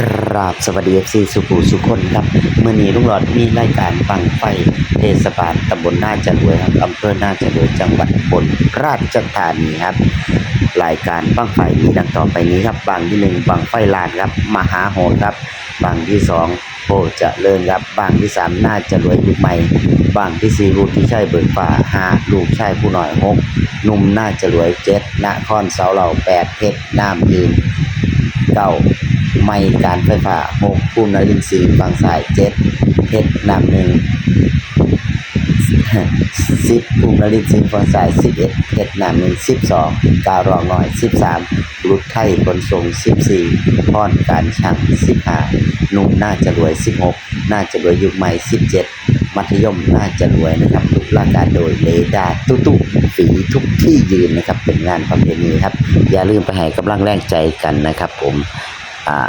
กราบสวัสดีเอฟซีสุภูสุคนครับเมื่อนี้ลุงหลอดมีรายการบังไฟเทศบาลตำบลนาจะรวยครับอำเภอนาจะรวยจังหวัดบลราชธานีครับ รายการบังไฟมีดังต่อไปนี้ครับบางที่หนึ่งบังไฟลานครับมหาโหดครับ บางที่สองโพจะเลินครับบางที่สามน่าจะรวยยุคใหม่บางที่สี่รูที่ใช่เบิกป่าห้าลูกชายผู้หน่อยหกหนุ่มน่าจะรวยเจ็ดนครเสาเหล่าแปดเพชรน้ำยืนเก้า ไม่การไฟฟ้าหกภูมินรินทรีย์ฝั่งสายเจ็ดเพชรนำหนึ่งสิบภูมินรินทรีย์ฝั่งสายสิบเอ็ดเพชรนำหนึ่งสิบสองการรองน้อยสิบสามรุดไทยขนส่งสิบสี่พรการช่างสิบห้าหนุ่มน่าจะรวยสิบหกน่าจะรวยยุคใหม่สิบเจ็ดมัธยมน่าจะรวยนะครับทุกรายการโดยเลดาตุตุฝีทุกที่ยืนนะครับเป็นงานประเพณีครับ อย่าลืมไปให้กำลังแรงใจกันนะครับผม อ่า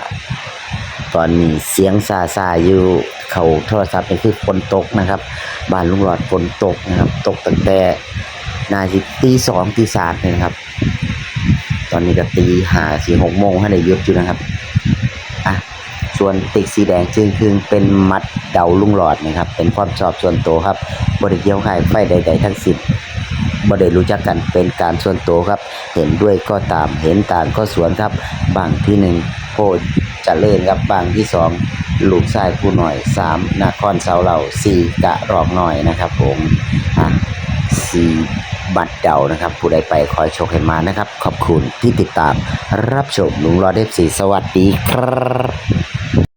ตอนนี้เสียงซาซาอยู่เขาโทรศัพท์นี่คือฝนตกนะครับ บ้านลุงหลอดฝนตกนะครับ ตกตั้งแต่นาทีตีสองตีสามเลยนะครับ ตอนนี้ก็ตีหาสี่หกโมงให้ได้ยุดอยู่นะครับอะส่วนติ๊กสีแดงจึงคือเป็นมัดเดาลุงหลอดนะครับ เป็นความชอบส่วนตัวครับบริเกี่ยวกับไฟใด ๆ ทั้งสิ้นบ่ได้รู้จักกันเป็นการส่วนตัวครับ เห็นด้วยก็ตามเห็นต่างก็สวนครับบางที่หนึ่ง โพจเจะเล่นครับบางที่สองลูกชายผู้หน่อยสามนครเสาเหล่าสี่กะรอกหน่อยนะครับผมอะสี่บัตรเดานะครับ ผู้ใดไปคอยโชคให้มานะครับ ขอบคุณที่ติดตามรับชมลุงรอเดฟสีสวัสดีครับ